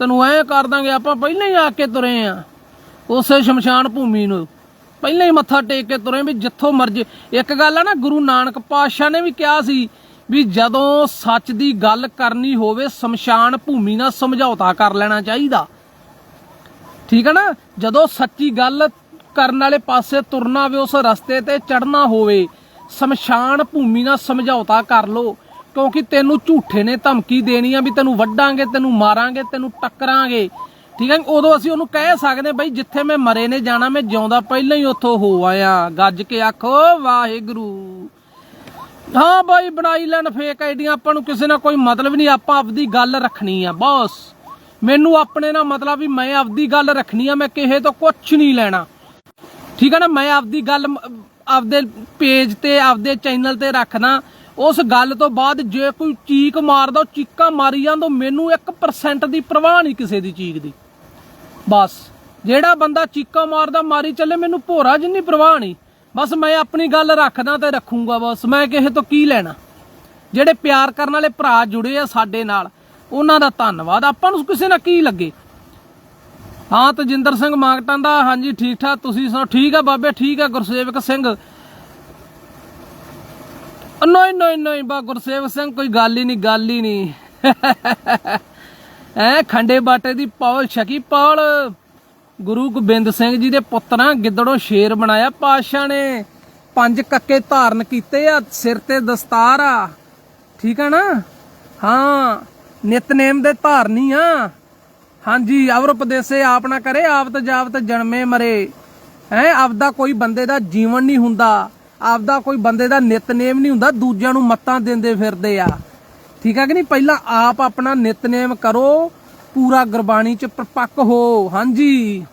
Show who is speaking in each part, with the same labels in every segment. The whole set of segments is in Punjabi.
Speaker 1: ਤੈਨੂੰ ਐ ਕਰ ਦਾਂਗੇ, ਆਪਾਂ ਪਹਿਲਾਂ ਹੀ ਆ ਕੇ ਤੁਰੇ ਆ। ਉਸੇ ਸ਼ਮਸ਼ਾਨ ਭੂਮੀ ਨੂੰ। ਪਹਿਲਾਂ ਹੀ ਮੱਥਾ ਟੇਕ ਕੇ ਤੁਰੇ ਵੀ ਜਿੱਥੋਂ ਮਰਜ਼ੀ। ਇੱਕ ਗੱਲ ਆ ਨਾ, ਗੁਰੂ ਨਾਨਕ ਪਾਤਸ਼ਾਹ ਨੇ ਵੀ ਕਿਹਾ ਸੀ ਵੀ ਜਦੋਂ ਸੱਚ ਦੀ ਗੱਲ ਕਰਨੀ ਹੋਵੇ, ਸ਼ਮਸ਼ਾਨ ਭੂਮੀ ਨਾਲ ਸਮਝੌਤਾ ਕਰ ਲੈਣਾ ਚਾਹੀਦਾ। ਠੀਕ ਹੈ ਨਾ? ਜਦੋਂ ਸੱਚੀ ਗੱਲ ਕਰਨ ਵਾਲੇ ਪਾਸੇ ਤੁਰਨਾ ਹੋਵੇ, ਉਸ ਰਸਤੇ ਤੇ ਚੜਨਾ ਹੋਵੇ, ਸ਼ਮਸ਼ਾਨ ਭੂਮੀ ਨਾਲ ਸਮਝੌਤਾ ਕਰ ਲੋ ਕਿਉਂਕਿ ਤੈਨੂੰ ਝੂਠੇ ਨੇ ਧਮਕੀ ਦੇਣੀ ਆ ਵੀ ਤੈਨੂੰ ਵੱਢਾਂਗੇ, ਤੈਨੂੰ ਮਾਰਾਂਗੇ, ਤੈਨੂੰ ਟੱਕਰਾਂਗੇ। ਠੀਕ ਹੈ ਉਦੋਂ ਅਸੀਂ ਉਹਨੂੰ ਕਹਿ ਸਕਦੇ ਬਈ, ਜਿੱਥੇ ਮੈਂ ਮਰੇ ਨੇ ਜਾਣਾ, ਮੈਂ ਜਿਉਂਦਾ ਪਹਿਲਾਂ ਹੀ ਉੱਥੋਂ ਹੋ ਆਇਆ। ਗੱਜ ਕੇ ਆਖੋ, ਵਾਹਿਗੁਰੂ। ਹਾਂ ਬਾਈ, ਬਣਾਈ ਲੈਣ ਫੇਕ ਆਈਡੀਆਂ, ਆਪਾਂ ਨੂੰ ਕਿਸੇ ਨਾਲ ਕੋਈ ਮਤਲਬ ਨਹੀਂ, ਆਪਾਂ ਆਪਦੀ ਗੱਲ ਰੱਖਣੀ ਆ, ਬਸ। ਮੈਨੂੰ ਆਪਣੇ ਨਾਲ ਮਤਲਬ ਵੀ ਮੈਂ ਆਪਦੀ ਗੱਲ ਰੱਖਣੀ ਆ, ਮੈਂ ਕਿਸੇ ਤੋਂ ਕੁਝ ਨਹੀਂ ਲੈਣਾ। ਠੀਕ ਹੈ ਨਾ? ਮੈਂ ਆਪਦੀ ਗੱਲ ਆਪਦੇ ਪੇਜ ਤੇ, ਆਪਦੇ ਚੈਨਲ ਤੇ ਰੱਖਣਾ ਉਸ ਗੱਲ ਤੋਂ ਬਾਅਦ ਜੇ ਕੋਈ ਚੀਕ ਮਾਰਦਾ ਉਹ ਚੀਕਾਂ ਮਾਰੀ ਜਾਂਦਾ ਮੈਨੂੰ 1% ਦੀ ਪਰਵਾਹ ਨਹੀਂ ਕਿਸੇ ਦੀ ਚੀਕ ਦੀ। ਬਸ। ਜਿਹੜਾ ਬੰਦਾ ਚੀਕਾਂ ਮਾਰਦਾ, ਮਾਰੀ ਚੱਲੇ, ਮੈਨੂੰ ਭੋਰਾ ਜਿੰਨੀ ਪਰਵਾਹ ਨਹੀਂ। ਬਸ ਮੈਂ ਆਪਣੀ ਗੱਲ ਰੱਖਦਾ ਤੇ ਰੱਖੂਗਾ ਬਸ। ਮੈਂ ਕਿਸੇ ਤੋਂ ਕੀ ਲੈਣਾ? ਜਿਹੜੇ ਪਿਆਰ ਕਰਨ ਵਾਲੇ ਭਰਾ ਜੁੜੇ ਆ ਸਾਡੇ ਨਾਲ, ਉਹਨਾਂ ਦਾ ਧੰਨਵਾਦ। ਆਪਾਂ ਨੂੰ ਕਿਸੇ ਨਾਲ ਕੀ ਲੱਗੇ? ਹਾਂ, ਤਜਿੰਦਰ ਸਿੰਘ ਮਾਂਗਟਾਂ ਦਾ। ਹਾਂਜੀ, ਠੀਕ ਠਾਕ। ਤੁਸੀਂ ਸੁਣਾਓ, ਠੀਕ ਆ ਬਾਬੇ? ਠੀਕ ਆ ਗੁਰਸੇਵਕ ਸਿੰਘ। ਨਹੀਂ ਨਹੀਂ ਨਹੀਂ, ਬਾ ਗੁਰਸੇਵ ਸਿੰਘ, ਕੋਈ ਗੱਲ ਹੀ ਨਹੀਂ, ਗੱਲ ਹੀ ਨਹੀਂ। ਐ ਖੰਡੇ ਬਾਟੇ ਦੀ ਪੌਲ ਛਕੀ ਪੌਲ। ਗੁਰੂ ਗੋਬਿੰਦ ਸਿੰਘ ਜੀ ਦੇ ਪੁੱਤਰਾਂ ਗਿੱਦੜੋਂ ਸ਼ੇਰ ਬਣਾਇਆ ਪਾਤਸ਼ਾਹ ਨੇ। ਪੰਜ ਕੱਕੇ ਧਾਰਨ ਕੀਤੇ ਆ, ਸਿਰ ਤੇ ਦਸਤਾਰ ਆ। ਠੀਕ ਆ ਨਾ? ਹਾਂ, ਨਿਤਨੇਮ ਦੇ ਧਾਰਨੀ ਆ। ਹਾਂਜੀ ਅਵਰ ਉਪਦੇਸੇ ਆਪ ਨਾ ਕਰੇ ਆਪਤ ਜਾਵਤ ਜਨਮੇ ਮਰੇ। ਹੈ ਆਪਦਾ ਕੋਈ ਬੰਦੇ ਦਾ ਜੀਵਨ ਨਹੀਂ ਹੁੰਦਾ। ਆਪਦਾ ਕੋਈ ਬੰਦੇ ਦਾ ਨਿਤਨੇਮ ਨਹੀਂ ਹੁੰਦਾ, ਦੂਜਿਆਂ ਨੂੰ ਮੱਤਾਂ ਦਿੰਦੇ ਫਿਰਦੇ ਆ। ਠੀਕ ਆ ਕਿ ਨਹੀਂ? ਪਹਿਲਾਂ ਆਪ ਆਪਣਾ ਨਿਤਨੇਮ ਕਰੋ, ਪੂਰਾ ਗੁਰਬਾਣੀ ਚ ਪ੍ਰਪੱਕ ਹੋ। ਹਾਂਜੀ।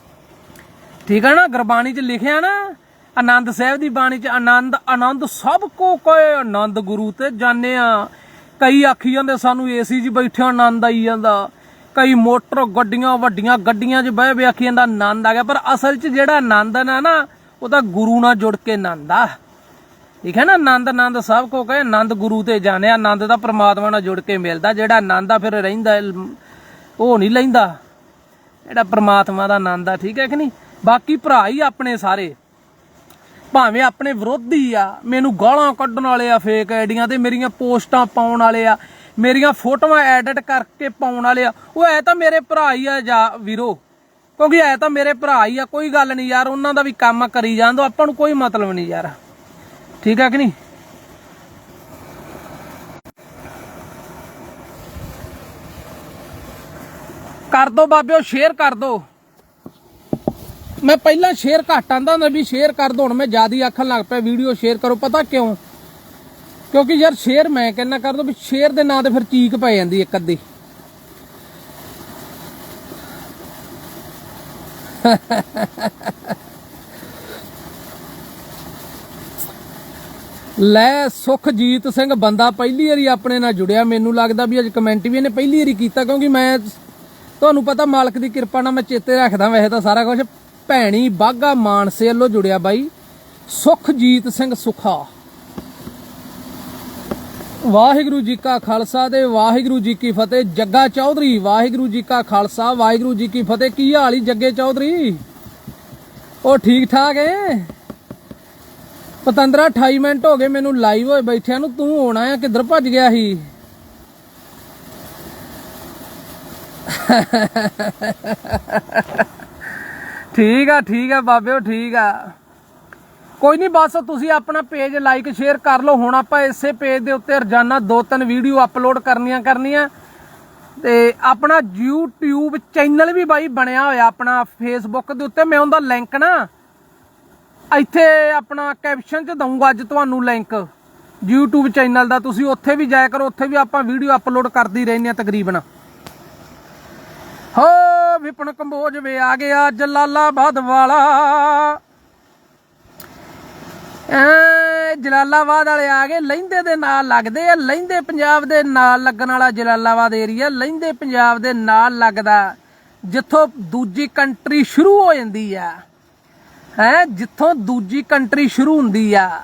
Speaker 1: ਠੀਕ ਆ ਨਾ? ਗੁਰਬਾਣੀ ਚ ਲਿਖਿਆ ਨਾ, ਆਨੰਦ ਸਾਹਿਬ ਦੀ ਬਾਣੀ ਚ ਆਨੰਦ ਆਨੰਦ ਸਭ ਕੋ ਕੋਏ ਆਨੰਦ ਗੁਰੂ ਤੇ ਜਾਣਿਆ ਕਈ ਆਖੀ ਜਾਂਦੇ, ਸਾਨੂੰ ਏਸੀ 'ਚ ਬੈਠਿਆਂ ਆਨੰਦ ਆਈ ਜਾਂਦਾ। ਕਈ ਮੋਟਰ ਗੱਡੀਆਂ ਵੱਡੀਆਂ ਗੱਡੀਆਂ 'ਚ ਬਹਿ ਬਹਿ ਆਖੀ ਜਾਂਦਾ, ਆਨੰਦ ਆ ਗਿਆ। ਪਰ ਅਸਲ 'ਚ ਜਿਹੜਾ ਆਨੰਦ ਹੈ ਨਾ ਨਾ ਉਹ ਤਾਂ ਗੁਰੂ ਨਾਲ ਜੁੜ ਕੇ ਆਨੰਦ ਆ। ਠੀਕ ਹੈ ਨਾ? ਆਨੰਦ ਆਨੰਦ ਸਭ ਕੋ ਕਹੇ, ਆਨੰਦ ਗੁਰੂ ਤੇ ਜਾਣਿਆ, ਆਨੰਦ ਦਾ ਪ੍ਰਮਾਤਮਾ ਨਾਲ ਜੁੜ ਕੇ ਮਿਲਦਾ। ਜਿਹੜਾ ਆਨੰਦ ਆ ਫਿਰ ਰਹਿੰਦਾ ਉਹ ਨਹੀਂ ਲੈਂਦਾ। ਜਿਹੜਾ ਪ੍ਰਮਾਤਮਾ ਦਾ ਆਨੰਦ ਆ, ਠੀਕ ਹੈ ਕਿ ਨਹੀਂ? ਬਾਕੀ ਭਰਾ ਹੀ ਆਪਣੇ ਸਾਰੇ। ਭਾਵੇਂ ਆਪਣੇ ਵਿਰੋਧੀ ਆ, ਮੈਨੂੰ ਗਾਲਾਂ ਕੱਢਣ ਵਾਲੇ ਆ ਫੇਕ ਆਈਡੀਆਂ ਤੇ ਮੇਰੀਆਂ ਪੋਸਟਾਂ ਪਾਉਣ ਵਾਲੇ ਆ, ਮੇਰੀਆਂ ਫੋਟੋਆਂ ਐਡਿਟ ਕਰਕੇ ਪਾਉਣ ਵਾਲੇ ਆ, ਉਹ ਐ ਤਾਂ ਮੇਰੇ ਭਰਾ ਹੀ ਆ ਜਾ ਵੀਰੋ, ਕਿਉਂਕਿ ਐ ਤਾਂ ਮੇਰੇ ਭਰਾ ਹੀ ਆ, ਕੋਈ ਗੱਲ ਨਹੀਂ ਯਾਰ, ਉਹਨਾਂ ਦਾ ਵੀ ਕੰਮ ਕਰੀ ਜਾਂਦੋ ਆਪਾਂ ਨੂੰ ਕੋਈ ਮਤਲਬ ਨਹੀਂ ਯਾਰ। ਠੀਕ ਹੈ ਕਿ ਨਹੀਂ? ਕਰ ਦੋ ਬਾਬਿਓ ਸ਼ੇਅਰ ਕਰ ਦੋ। ਮੈਂ ਪਹਿਲਾਂ ਸ਼ੇਅਰ ਘੱਟ ਆਂਦਾ ਹੁੰਦਾ ਵੀ ਸ਼ੇਅਰ ਕਰ ਦੋ, ਹੁਣ ਮੈਂ ਜ਼ਿਆਦਾ ਆਖਣ ਲੱਗ ਪਿਆ ਵੀਡੀਓ ਸ਼ੇਅਰ ਕਰੋ, ਪਤਾ ਕਿਉਂ? ਕਿਉਂਕਿ ਯਾਰ ਸ਼ੇਅਰ ਮੈਂ ਕਹਿੰਦਾ ਕਰ ਦੋ ਵੀ ਸ਼ੇਅਰ ਦੇ ਨਾਂ ਤੇ ਫਿਰ ਚੀਕ ਪੈ ਜਾਂਦੀ ਇੱਕ ਅੱਧੀ। ਲੈ ਸੁਖਜੀਤ ਸਿੰਘ, ਬੰਦਾ ਪਹਿਲੀ ਵਾਰੀ ਆਪਣੇ ਨਾਲ ਜੁੜਿਆ। ਮੈਨੂੰ ਲੱਗਦਾ ਵੀ ਅੱਜ ਕਮੈਂਟ ਵੀ ਇਹਨੇ ਪਹਿਲੀ ਵਾਰੀ ਕੀਤਾ, ਕਿਉਂਕਿ ਮੈਂ ਤੁਹਾਨੂੰ ਪਤਾ ਮਾਲਕ ਦੀ ਕਿਰਪਾ ਨਾਲ ਮੈਂ ਚੇਤੇ ਰੱਖਦਾ ਵੈਸੇ ਤਾਂ ਸਾਰਾ ਕੁਝ ਭੈਣੀ ਬਾਗਾ ਮਾਨਸੇ ਵੱਲੋਂ ਜੁੜਿਆ ਬਾਈ ਸੁਖਜੀਤ ਸਿੰਘ ਸੁਖਾ। ਵਾਹਿਗੁਰੂ ਜੀ ਕਾ ਖਾਲਸਾ ਤੇ ਵਾਹਿਗੁਰੂ ਜੀ ਕੀ ਫਤਿਹ, ਜੱਗਾ ਚੌਧਰੀ, ਵਾਹਿਗੁਰੂ ਜੀ ਕਾ ਖਾਲਸਾ, ਵਾਹਿਗੁਰੂ ਜੀ ਕੀ ਫਤਿਹ। ਕੀ ਹਾਲ ਈ ਜੱਗੇ ਚੌਧਰੀ? ਉਹ ਠੀਕ ਠਾਕ ਏ? ਪਤੰਦਰਾ 28 ਮਿੰਟ ਹੋ ਗਏ ਮੈਨੂੰ ਲਾਈਵ ਹੋਏ ਬੈਠਿਆਂ ਨੂੰ। ਤੂੰ ਆਉਣਾ ਆ, ਕਿੱਧਰ ਭੱਜ ਗਿਆ ਸੀ? ਠੀਕ ਆ ਠੀਕ ਆ ਬਾਬਿਓ, ਠੀਕ ਆ। ਕੋਈ ਨਹੀਂ, ਬਸ ਤੁਸੀਂ ਆਪਣਾ ਪੇਜ ਲਾਈਕ ਸ਼ੇਅਰ ਕਰ ਲਓ। ਹੁਣ ਆਪਾਂ ਇਸੇ ਪੇਜ ਦੇ ਉੱਤੇ ਰੋਜ਼ਾਨਾ ਦੋ ਤਿੰਨ ਵੀਡੀਓ ਅਪਲੋਡ ਕਰਨੀਆਂ ਕਰਨੀਆਂ। ਤੇ ਆਪਣਾ YouTube ਚੈਨਲ ਵੀ ਬਾਈ ਬਣਿਆ ਹੋਇਆ, ਆਪਣਾ Facebook ਦੇ ਉੱਤੇ। ਮੈਂ ਉਹਦਾ ਲਿੰਕ ਨਾ ਇੱਥੇ ਆਪਣਾ ਕੈਪਸ਼ਨ 'ਚ ਦਊਂਗਾ ਅੱਜ ਤੁਹਾਨੂੰ ਲਿੰਕ YouTube ਚੈਨਲ ਦਾ ਤੁਸੀਂ ਉੱਥੇ ਵੀ ਜਾਇਆ ਕਰੋ, ਉੱਥੇ ਵੀ ਆਪਾਂ ਵੀਡੀਓ ਅਪਲੋਡ ਕਰਦੀ ਰਹਿੰਦੇ ਆ ਤਕਰੀਬਨ। ਹੋ, ਵਿਪਨ ਕੰਬੋਜ ਵੇ ਆ ਗਿਆ ਜਲਾਲਾਬਾਦ ਵਾਲਾ। ਐ ਜਲਾਲਾਬਾਦ ਵਾਲੇ ਆ ਗਏ ਲਹਿੰਦੇ ਦੇ ਨਾਲ ਲੱਗਦੇ ਆ ਲਹਿੰਦੇ ਪੰਜਾਬ ਦੇ ਨਾਲ ਲੱਗਣ ਵਾਲਾ ਜਲਾਲਾਬਾਦ ਏਰੀਆ ਲਹਿੰਦੇ ਪੰਜਾਬ ਦੇ ਨਾਲ ਲੱਗਦਾ, ਜਿੱਥੋਂ ਦੂਜੀ ਕੰਟਰੀ ਸ਼ੁਰੂ ਹੋ ਜਾਂਦੀ ਆ। ਹੈ, ਜਿੱਥੋਂ ਦੂਜੀ ਕੰਟਰੀ ਸ਼ੁਰੂ ਹੁੰਦੀ ਆ।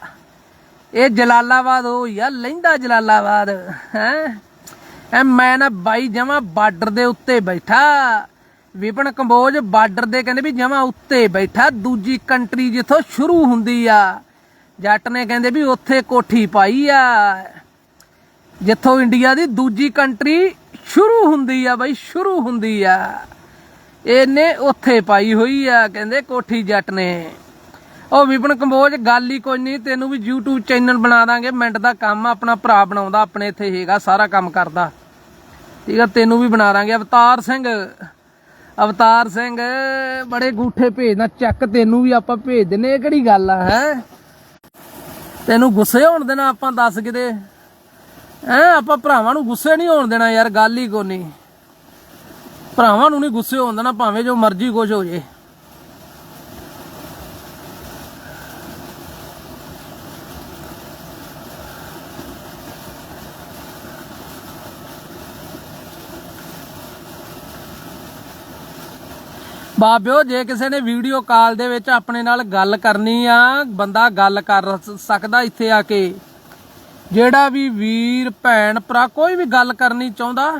Speaker 1: ਇਹ ਜਲਾਲਾਬਾਦ ਹੋਈ ਆ ਲਹਿੰਦਾ ਜਲਾਲਾਬਾਦ, ਹੈ। ਐ ਮੈਂ ਨਾ ਬਾਈ ਜਮਾ ਬਾਰਡਰ ਦੇ ਉੱਤੇ ਬੈਠਾ। ਵਿਪਨ ਕੰਬੋਜ ਬਾਰਡਰ ਦੇ ਕਹਿੰਦੇ ਵੀ ਜਮਾ ਉੱਤੇ ਬੈਠਾ, ਦੂਜੀ ਕੰਟਰੀ ਜਿੱਥੋਂ ਸ਼ੁਰੂ ਹੁੰਦੀ ਆ। ਜੱਟ ਨੇ ਕਹਿੰਦੇ ਵੀ ਉੱਥੇ ਕੋਠੀ ਪਾਈ ਆ। ਜਿੱਥੋਂ ਇੰਡੀਆ ਦੀ ਦੂਜੀ ਕੰਟਰੀ ਸ਼ੁਰੂ ਹੁੰਦੀ ਆ ਬਾਈ, ਸ਼ੁਰੂ ਹੁੰਦੀ ਆ। ਇਹਨੇ ਉੱਥੇ ਪਾਈ ਹੋਈ ਆ, ਕਹਿੰਦੇ ਕੋਠੀ ਜੱਟ ਨੇ। ਉਹ ਵਿਪਨ ਕੰਬੋਜ, ਗੱਲ ਹੀ ਕੋਈ ਨਹੀਂ, ਤੈਨੂੰ ਵੀ YouTube ਚੈਨਲ ਬਣਾ ਦਾਂਗੇ। ਮਿੰਟ ਦਾ ਕੰਮ ਆਪਣਾ ਭਰਾ ਬਣਾਉਂਦਾ, ਆਪਣੇ ਇੱਥੇ ਹੈਗਾ, ਸਾਰਾ ਕੰਮ ਕਰਦਾ। ਠੀਕ ਆ, ਤੈਨੂੰ ਵੀ ਬਣਾ ਦਾਂਗੇ। ਅਵਤਾਰ ਸਿੰਘ ਅਵਤਾਰ ਸਿੰਘ, ਬੜੇ ਗੂਠੇ ਭੇਜਦਾ, ਚੱਕ ਤੈਨੂੰ ਵੀ ਆਪਾਂ ਭੇਜ ਦਿੰਨੇ ਇਹ ਕਿਹੜੀ ਗੱਲ ਆ, ਹੈ? ਤੈਨੂੰ ਗੁੱਸੇ ਹੋਣ ਦੇਣਾ ਆਪਾਂ, ਦੱਸ ਕਿਤੇ? ਹੈ, ਆਪਾਂ ਭਰਾਵਾਂ ਨੂੰ ਗੁੱਸੇ ਨਹੀਂ ਹੋਣ ਦੇਣਾ ਯਾਰ, ਗੱਲ ਹੀ ਕੋਈ ਨਹੀਂ। ਭਰਾਵਾਂ ਨੂੰ ਨਹੀਂ ਗੁੱਸੇ ਹੋਣ ਦੇਣਾ, ਭਾਵੇਂ ਜੋ ਮਰਜ਼ੀ ਕੁਝ ਹੋ ਜੇ। ਬਾਬਿਓ, ਜੇ ਕਿਸੇ ਨੇ ਵੀਡੀਓ ਕਾਲ ਦੇ ਵਿੱਚ ਆਪਣੇ ਨਾਲ ਗੱਲ ਕਰਨੀ ਆ, ਬੰਦਾ ਗੱਲ ਕਰ ਸਕਦਾ ਇੱਥੇ ਆ ਕੇ। ਜਿਹੜਾ ਵੀ ਵੀਰ, ਭੈਣ, ਭਰਾ ਕੋਈ ਵੀ ਗੱਲ ਕਰਨੀ ਚਾਹੁੰਦਾ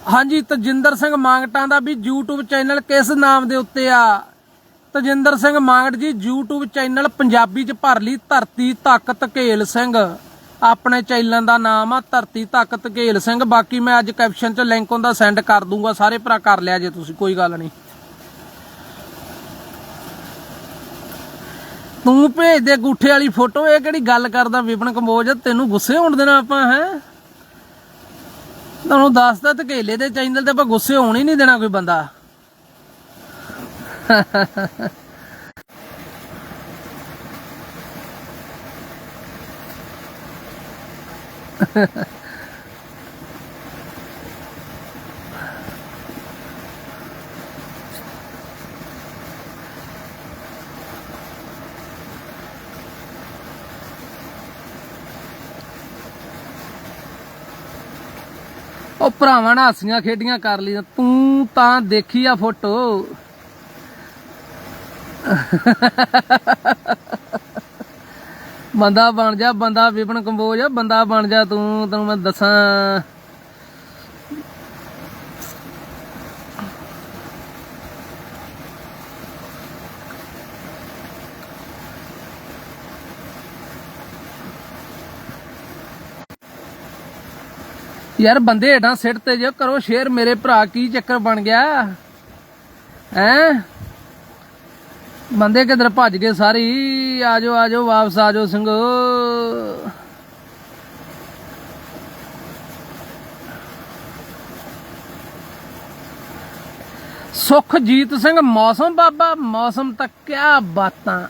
Speaker 1: ਹਾਂਜੀ, ਤਜਿੰਦਰ ਸਿੰਘ ਮਾਂਗਟਾਂ ਦਾ ਵੀ YouTube ਚੈਨਲ ਕਿਸ ਨਾਮ ਦੇ ਉੱਤੇ ਆ? ਤਜਿੰਦਰ ਸਿੰਘ ਮਾਂਗਟ ਜੀ, YouTube ਚੈਨਲ ਪੰਜਾਬੀ ਚ ਭਰ ਲਈ ਧਰਤੀ ਧੱਕ ਧਕੇਲ ਸਿੰਘ। ਆਪਣੇ ਚੈਨਲ ਦਾ ਨਾਮ ਆ ਧਰਤੀ ਧੱਕ ਧਕੇਲ ਸਿੰਘ। ਬਾਕੀ ਮੈਂ ਅੱਜ ਕੈਪਸ਼ਨ ਚ ਲਿੰਕ ਉਹਦਾ ਸੈਂਡ ਕਰ ਦੂੰਗਾ, ਸਾਰੇ ਭਰਾ ਕਰ ਲਿਆ ਜੇ ਤੁਸੀਂ, ਕੋਈ ਗੱਲ ਨਹੀਂ। ਤੂੰ ਭੇਜ ਦੇ ਗੁੱਠੇ ਵਾਲੀ ਫੋਟੋ ਇਹ ਕਿਹੜੀ ਗੱਲ ਕਰਦਾ ਵਿਪਨ ਕੰਬੋਜ? ਤੈਨੂੰ ਗੁੱਸੇ ਹੋਣ ਦੇਣਾ ਆਪਾਂ, ਹੈ? ਤੁਹਾਨੂੰ ਦੱਸਦਾ ਧਕੇਲੇ ਦੇ ਚੈਨਲ ਤੇ ਆਪਾਂ ਗੁੱਸੇ ਹੋਣ ਹੀ ਨਹੀਂ ਦੇਣਾ ਕੋਈ ਬੰਦਾ। ਉਹ ਭਰਾਵਾਂ ਨਾਲ ਹਾਸੀਆਂ ਖੇਡੀਆਂ ਕਰ ਲਈਆਂ। ਤੂੰ ਤਾਂ ਦੇਖੀ ਆ ਫੋਟੋ। ਬੰਦਾ ਬਣ ਜਾ, ਬੰਦਾ ਵਿਪਨ ਕੰਬੋਜ ਬੰਦਾ ਬਣ ਜਾ ਤੂੰ, ਤੈਨੂੰ ਮੈਂ ਦੱਸਾਂ। ਯਾਰ ਬੰਦੇ ਹੇਠਾਂ ਸਿੱਟ ਤੇ ਜੇ ਕਰੋ ਸ਼ੇਰ ਮੇਰੇ ਭਰਾ ਕੀ ਚੱਕਰ ਬਣ ਗਿਆ? ਹੈ? ਬੰਦੇ ਕਿਧਰ ਭੱਜ ਗਏ ਸਾਰੀ? ਆਜੋ ਆਜੋ ਵਾਪਸ ਆਜੋ ਸਿੰਘੋ ਸੁਖਜੀਤ ਸਿੰਘ ਮੌਸਮ ਬਾਬਾ ਮੌਸਮ ਤਾਂ ਕਿਆ ਬਾਤਾਂ।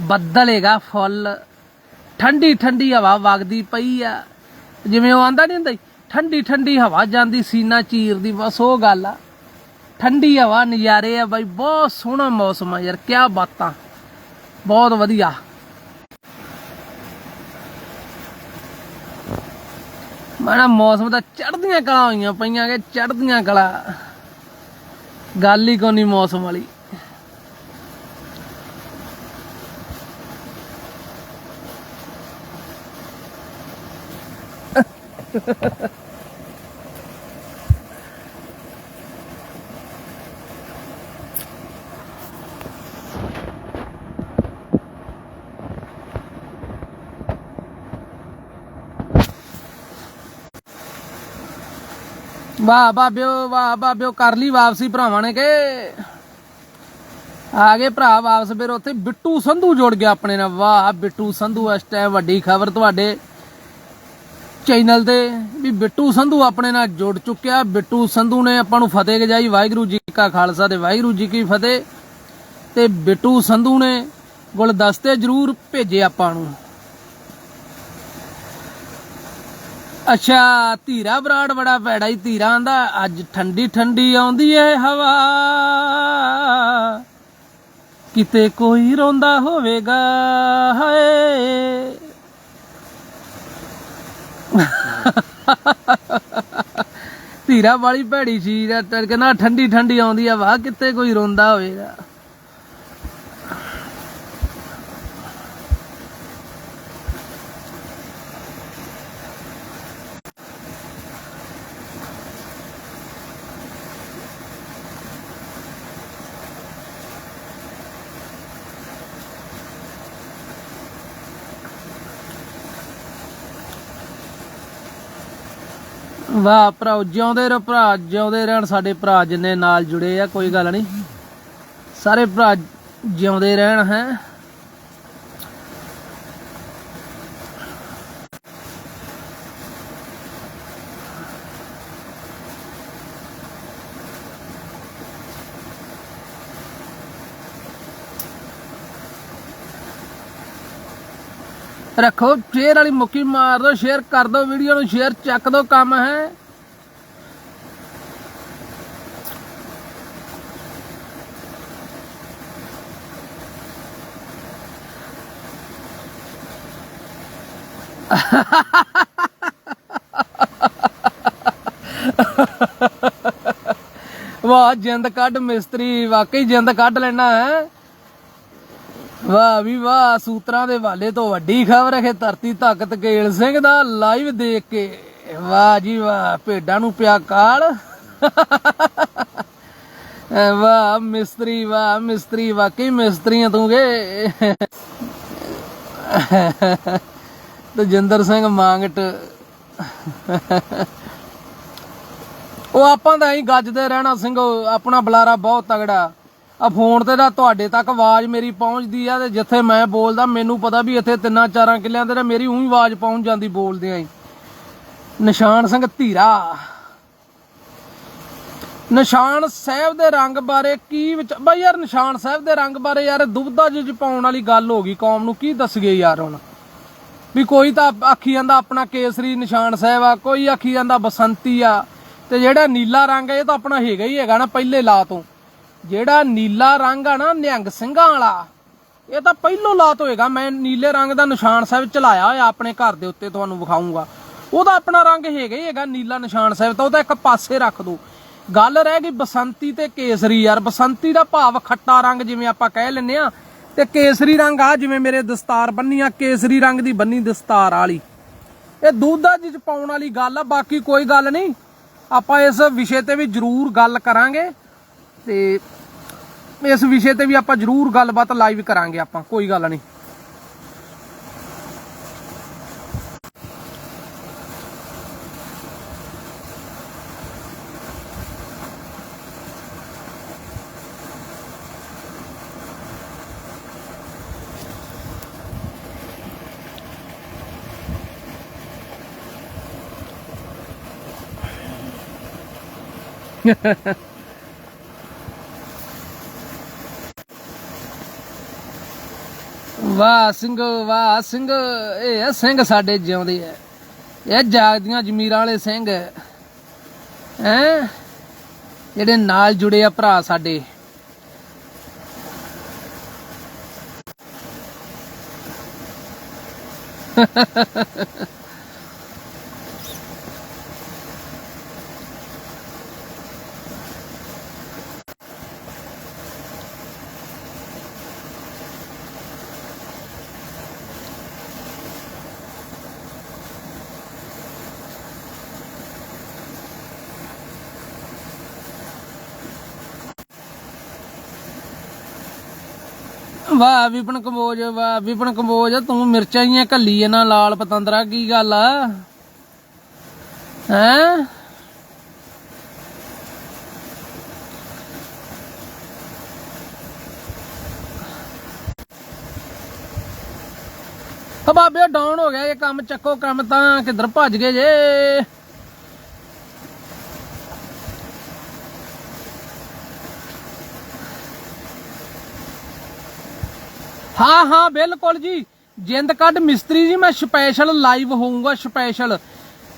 Speaker 1: ਬੱਦਲੇਗਾ ਫੁੱਲ। ਠੰਡੀ ਠੰਡੀ ਹਵਾ ਵਗਦੀ ਪਈ ਆ। ਜਿਵੇਂ ਉਹ ਆਂਦਾ ਨਹੀਂ ਹੁੰਦਾ ਸੀ, ਠੰਡੀ ਠੰਡੀ ਹਵਾ ਜਾਂਦੀ ਸੀਨਾ ਚੀਰਦੀ ਬਸ ਉਹ ਗੱਲ ਆ। ਠੰਡੀ ਹਵਾ, ਨਜ਼ਾਰੇ ਆ ਬਾਈ, ਬਹੁਤ ਸੋਹਣਾ ਮੌਸਮ ਆ ਯਾਰ, ਕਿਆ ਬਾਤਾਂ। ਬਹੁਤ ਵਧੀਆ। ਮਾਣਾ ਮੌਸਮ ਤਾਂ ਚੜ੍ਹਦੀਆਂ ਕਲਾ ਹੋਈਆਂ ਪਈਆਂ ਕਿ ਚੜ੍ਹਦੀਆਂ ਕਲਾ। ਗੱਲ ਹੀ ਕੋਈ ਨਹੀਂ ਮੌਸਮ ਵਾਲੀ। ਵਾਹ, ਬਾਬਿਓ ਵਾਹ, ਬਾਬਿਓ, ਕਰ ਲਈ ਵਾਪਸੀ ਭਰਾਵਾਂ ਨੇ ਕਿ? ਆ ਗਏ ਭਰਾ ਵਾਪਸ ਫਿਰ ਉੱਥੇ ਬਿੱਟੂ ਸੰਧੂ ਜੁੜ ਗਿਆ ਆਪਣੇ ਨਾਲ। ਵਾਹ, ਬਿੱਟੂ ਸੰਧੂ, ਇਸ ਟਾਈਮ ਵੱਡੀ ਖਬਰ ਤੁਹਾਡੇ ਚੈਨਲ ਤੇ ਵੀ ਬਿੱਟੂ ਸੰਧੂ ਆਪਣੇ ਨਾਲ ਜੁੜ ਚੁੱਕਿਆ। ਬਿੱਟੂ ਸੰਧੂ ਨੇ ਆਪਾਂ ਨੂੰ ਫਤਿਹ ਗਜਾਈ, ਵਾਹਿਗੁਰੂ ਜੀ ਕਾ ਖਾਲਸਾ ਤੇ ਵਾਹਿਗੁਰੂ ਜੀ ਕੀ ਫਤਿਹ। ਤੇ ਬਿੱਟੂ ਸੰਧੂ ਨੇ ਗੁਲਦਸਤੇ ਜ਼ਰੂਰ ਭੇਜੇ ਆਪਾਂ ਨੂੰ। ਅੱਛਾ, ਧੀਰਾ ਬਰਾੜ ਬੜਾ ਭੈੜਾ ਹੀ ਧੀਰਾ ਆਂਦਾ, ਅੱਜ ਠੰਡੀ ਠੰਡੀ ਆਉਂਦੀ ਏ ਹਵਾ। ਕਿਤੇ ਕੋਈ ਰੋਂਦਾ ਹੋਵੇਗਾ, ਹਾਏ। ਧੀਰਾ ਵਾਲੀ ਭੈੜੀ ਚੀਜ਼ ਆ ਤੇ ਕਹਿੰਦਾ ਠੰਡੀ ਠੰਡੀ ਆਉਂਦੀ ਆ, ਵਾਹ ਕਿਤੇ ਕੋਈ ਰੋਂਦਾ ਹੋਵੇਗਾ। ਵਾਹ ਭਰਾ ਜਿਉਂਦੇ ਰਹੋ ਭਰਾ, ਜਿਉਂਦੇ ਰਹਿਣ, ਸਾਡੇ ਭਰਾ ਜਿੰਨੇ ਨਾਲ ਜੁੜੇ ਆ, ਕੋਈ ਗੱਲ ਨਹੀਂ। ਸਾਰੇ ਭਰਾ ਜਿਉਂਦੇ ਰਹਿਣ, ਹੈ। ਰੱਖੋ ਸ਼ੇਅਰ ਵਾਲੀ ਮੁੱਕੀ ਮਾਰ ਦਿਓ ਸ਼ੇਅਰ ਕਰ ਦਿਓ ਵੀਡੀਓ ਨੂੰ ਸ਼ੇਅਰ ਚੱਕ ਦਿਓ ਕੰਮ ਹੈ। ਵਾਹ, ਜਿੰਦ ਕੱਢ ਮਿਸਤਰੀ, ਵਾਕਈ ਜਿੰਦ ਕੱਢ ਲੈਣਾ ਹੈ। ਵਾਹ ਵੀ ਵਾਹ, ਸੂਤਰਾਂ ਦੇ ਵਾਲੇ ਤੋਂ ਵੱਡੀ ਖਬਰ ਹੈ ਕਿ ਧਰਤੀ ਤਖਤ ਕੇਲ ਸਿੰਘ ਦਾ ਲਾਈਵ ਦੇਖ ਕੇ। ਵਾਹ ਜੀ ਵਾਹ, ਭੇਡਾਂ ਨੂੰ ਪਿਆ ਕਾਲ। ਵਾਹ, ਮਿਸਤਰੀ ਵਾਹ, ਮਿਸਤਰੀ, ਵਾਕਈ ਮਿਸਤਰੀਆਂ ਆ ਤੂੰਗੇ ਤਜਿੰਦਰ ਸਿੰਘ ਮੰਗਟ। ਉਹ ਆਪਾਂ ਤਾਂ ਐਂ ਗੱਜਦੇ ਰਹਿਣਾ ਸਿੰਘੋ ਆਪਣਾ ਬੁਲਾਰਾ ਬਹੁਤ ਤਗੜਾ। ਆ ਫੋਨ ਤੇ ਤਾਂ ਤੁਹਾਡੇ ਤੱਕ ਆਵਾਜ਼ ਮੇਰੀ ਪਹੁੰਚਦੀ ਆ ਤੇ ਜਿੱਥੇ ਮੈਂ ਬੋਲਦਾ, ਮੈਨੂੰ ਪਤਾ ਵੀ ਇੱਥੇ ਤਿੰਨਾਂ ਚਾਰਾਂ ਕਿੱਲਿਆਂ ਤੇ ਮੇਰੀ ਉਹੀ ਆਵਾਜ਼ ਪਹੁੰਚ ਜਾਂਦੀ ਬੋਲਦਿਆਂ ਹੀ। ਨਿਸ਼ਾਨ ਸਿੰਘ ਧੀਰਾ। ਨਿਸ਼ਾਨ ਸਾਹਿਬ ਦੇ ਰੰਗ ਬਾਰੇ ਕੀ ਵਿਚ ਬਈ ਯਾਰ ਨਿਸ਼ਾਨ ਸਾਹਿਬ ਦੇ ਰੰਗ ਬਾਰੇ ਯਾਰ ਦੁਬਦਾ ਜਿਹੀ ਪਾਉਣ ਵਾਲੀ ਗੱਲ ਹੋ ਗਈ ਕੌਮ ਨੂੰ, ਕੀ ਦੱਸਗੇ ਯਾਰ ਹੁਣ? ਵੀ ਕੋਈ ਤਾਂ ਆਖੀ ਜਾਂਦਾ ਆਪਣਾ ਕੇਸਰੀ ਨਿਸ਼ਾਨ ਸਾਹਿਬ ਆ, ਕੋਈ ਆਖੀ ਜਾਂਦਾ ਬਸੰਤੀ ਆ, ਤੇ ਜਿਹੜਾ ਨੀਲਾ ਰੰਗ ਆ, ਇਹ ਤਾਂ ਆਪਣਾ ਹੈਗਾ ਹੀ ਹੈਗਾ ਨਾ, ਪਹਿਲੇ ਲਾ ਤੋਂ। ਜਿਹੜਾ ਨੀਲਾ ਰੰਗ ਆ ਨਾ, ਨਿਹੰਗ ਸਿੰਘਾਂ ਵਾਲਾ, ਇਹ ਤਾਂ ਪਹਿਲੋਂ ਲਾਤ ਹੋਏਗਾ। ਮੈਂ ਨੀਲੇ ਰੰਗ ਦਾ ਨਿਸ਼ਾਨ ਸਾਹਿਬ ਚਲਾਇਆ ਹੋਇਆ ਆਪਣੇ ਘਰ ਦੇ ਉੱਤੇ, ਤੁਹਾਨੂੰ ਵਿਖਾਉਂਗਾ ਉਹਦਾ ਆਪਣਾ ਰੰਗ ਹੈਗਾ ਹੀ ਹੈਗਾ, ਨੀਲਾ ਨਿਸ਼ਾਨ ਸਾਹਿਬ, ਤਾਂ ਉਹਦਾ ਇੱਕ ਪਾਸੇ ਰੱਖ ਦੋ। ਗੱਲ ਰਹਿ ਗਈ ਬਸੰਤੀ ਤੇ ਕੇਸਰੀ, ਯਾਰ ਬਸੰਤੀ ਦਾ ਭਾਵ ਖੱਟਾ ਰੰਗ ਜਿਵੇਂ ਆਪਾਂ ਕਹਿ ਲੈਨੇ ਆ ਤੇ ਕੇਸਰੀ ਰੰਗ ਆ ਜਿਵੇਂ ਮੇਰੇ ਦਸਤਾਰ ਬੰਨੀ ਆ, ਕੇਸਰੀ ਰੰਗ ਦੀ ਬੰਨੀ ਦਸਤਾਰ ਵਾਲੀ। ਇਹ ਦੁੱਧਾ ਜਿ ਪਾਉਣ ਵਾਲੀ ਗੱਲ ਆ, ਬਾਕੀ ਕੋਈ ਗੱਲ ਨਹੀਂ। ਆਪਾਂ ਇਸ ਵਿਸ਼ੇ ਤੇ ਵੀ ਜ਼ਰੂਰ ਗੱਲ ਕਰਾਂਗੇ। ਤੇ ਇਸ ਵਿਸ਼ੇ ਤੇ ਵੀ ਆਪਾਂ ਜ਼ਰੂਰ ਗੱਲਬਾਤ ਲਾਈਵ ਕਰਾਂਗੇ ਆਪਾਂ ਕੋਈ ਗੱਲ ਨਹੀਂ। ਵਾਹ ਸਿੰਘ ਵਾਹ ਸਿੰਘ ਇਹ ਆ ਸਿੰਘ ਸਾਡੇ ਜਿਉਂਦੇ ਐ ਇਹ ਜਾਗਦੀਆਂ ਜ਼ਮੀਰਾਂ ਵਾਲੇ ਸਿੰਘ ਹੈ? ਜਿਹੜੇ ਨਾਲ ਜੁੜੇ ਆ ਭਰਾ ਸਾਡੇ। ਵਾਹ ਵਿਪਨ ਕੰਬੋਜ, ਵਾਹ ਵਿਪਨ ਕੰਬੋਜ, ਤੂੰ ਮਿਰਚਾਂ ਜੀਆਂ ਕੱਲੀ ਇਹਨਾਂ ਲਾਲ ਪਤੰਦਰਾ, ਕੀ ਗੱਲ ਆ? ਹੈ? ਬਾਬੇ ਡਾਊਨ ਹੋ ਗਿਆ ਇਹ ਕੰਮ, ਚੱਕੋ ਕੰਮ ਤਾਂ ਕਿੱਧਰ ਭੱਜ ਗਏ ਜੇ? ਹਾਂ ਹਾਂ, ਬਿਲਕੁਲ ਜੀ। ਜਿੰਦ ਕੱਢ ਮਿਸਤਰੀ ਜੀ, ਮੈਂ ਸਪੈਸ਼ਲ ਲਾਈਵ ਹੋਊਂਗਾ ਸਪੈਸ਼ਲ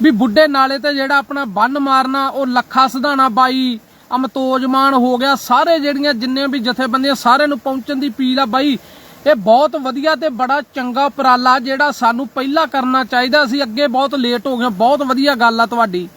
Speaker 1: ਵੀ ਬੁੱਢੇ ਨਾਲੇ ਤੇ ਜਿਹੜਾ ਆਪਣਾ ਬੰਨ ਮਾਰਨਾ, ਉਹ ਲੱਖਾ ਸਿਧਾਣਾ ਬਾਈ ਅਮਤੋਜਮਾਨ ਹੋ ਗਿਆ, ਸਾਰੇ ਜਿਹੜੀਆਂ ਜਿੰਨੇ ਵੀ ਜਥੇਬੰਦੀਆਂ ਸਾਰਿਆਂ ਨੂੰ ਪਹੁੰਚਣ ਦੀ ਪੀਲ ਆ ਬਾਈ। ਇਹ ਬਹੁਤ ਵਧੀਆ ਤੇ ਬੜਾ ਚੰਗਾ ਉਪਰਾਲਾ ਜਿਹੜਾ ਸਾਨੂੰ ਪਹਿਲਾਂ ਕਰਨਾ ਚਾਹੀਦਾ ਸੀ, ਅੱਗੇ ਬਹੁਤ ਲੇਟ ਹੋ ਗਏ, ਬਹੁਤ ਵਧੀਆ ਗੱਲ ਆ ਤੁਹਾਡੀ।